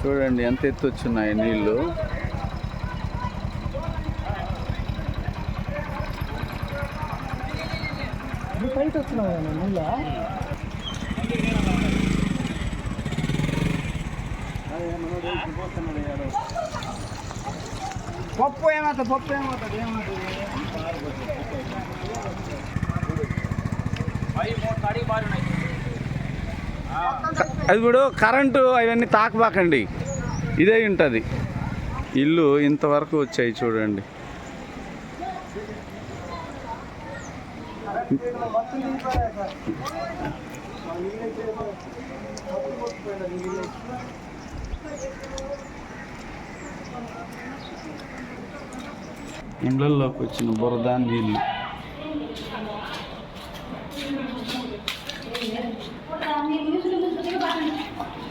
చూడండి ఎంత ఎత్తు వచ్చున్నాయి నీళ్ళు. పైకి వస్తున్నావు నీళ్ళ పప్పు ఏమవుతుంది? పప్పు ఏమవుతుంది? ఏమవుతుంది? అది ఇప్పుడు కరెంటు అవన్నీ తాకబాకండి. ఇదే ఉంటుంది. ఇల్లు ఇంతవరకు వచ్చాయి చూడండి. ఇండ్లలోకి వచ్చిన బురద నీళ్ళు. మీరు